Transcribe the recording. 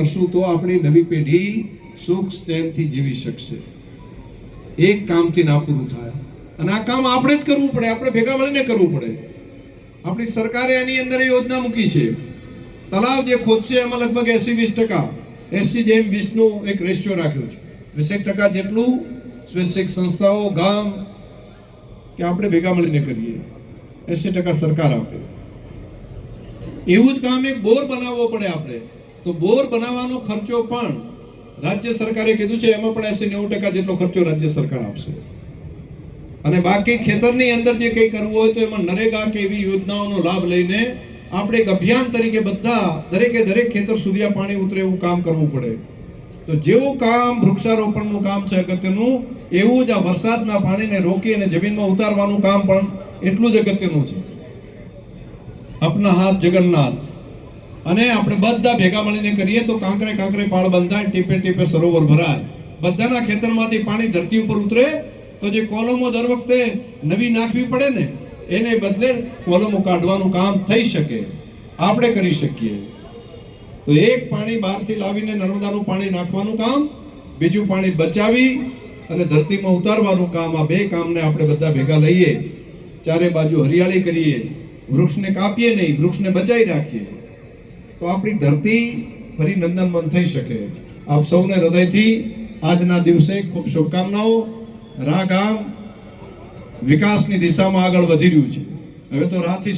કરશું તો આપણી નવી પેઢી સુખ સ્ટેનથી જીવી શકશે. એક કામથી ના પૂરું થાય. અને આ કામ આપણે જ કરવું પડે. આપણે ભેગા મળીને કરવું પડે. આપણી સરકારે એની અંદર યોજના મૂકી છે. તલાવ જે ખોદશે, એમાં લગભગ એસી વીસ ટકા. એસી જેમ વીસનો એક રેશિયો રાખ્યો છે. વીસેક ટકા જેટલું સ્વૈચ્છિક સંસ્થાઓ, ગામ, કે આપણે ભેગા મળીને કરીએ. એસી ટકા સરકાર આપે. એવું જ કામ એક બોર બનાવવો પડે આપણે. તો બોર બનાવવાનો ખર્ચો પણ રાજ્ય સરકારે કીધું છે, એમાં પણ એસી નેવું ટકા જેટલો ખર્ચો રાજ્ય સરકાર આપશે. અને બાકી ખેતરની અંદર જે કંઈ કરવું હોય તો એમાં નરેગા કે એવી યોજનાઓનો લાભ લઈને આપણે એક અભિયાન તરીકે બધા દરેકે દરેક ખેતર સુધી આ પાણી ઉતરે એવું કામ કરવું પડે. તો જેવું કામ વૃક્ષારોપણનું કામ છે અગત્યનું, એવું જ આ વરસાદના પાણીને રોકી અને જમીનમાં ઉતારવાનું કામ પણ એટલું જ અગત્યનું છે. આપના હાથ જગન્નાથ. અને આપણે બધા ભેગા મળીને કરીએ તો કાંકરે કાંકરે પાળ બંધાય, ટીપે ટીપે સરોવર ભરાય. બધાના ખેતરમાંથી પાણી ધરતી ઉપર ઉતરે. તો જે કોલમો દર વખતે નવી નાખવી પડે ને, એને બદલે કોલમો કાઢવાનું કામ થઈ શકે. આપણે કરી શકીએ. તો એક પાણી બહારથી લાવીને નર્મદાનું પાણી નાખવાનું કામ, બીજું પાણી બચાવી અને ધરતીમાં ઉતારવાનું કામ, આ બે કામને આપણે બધા ભેગા લઈએ. ચારે બાજુ હરિયાળી કરીએ. વૃક્ષને કાપીએ નહીં, વૃક્ષને બચાવી રાખીએ. તો આપણી ધરતી ફરી નંદનવન થઈ શકે. આપ સૌને હૃદયથી આજના દિવસે ખૂબ શુભકામનાઓ. રા ગામ વિકાસની દિશામાં આગળ વધી રહ્યું છે. હવે તો રાથી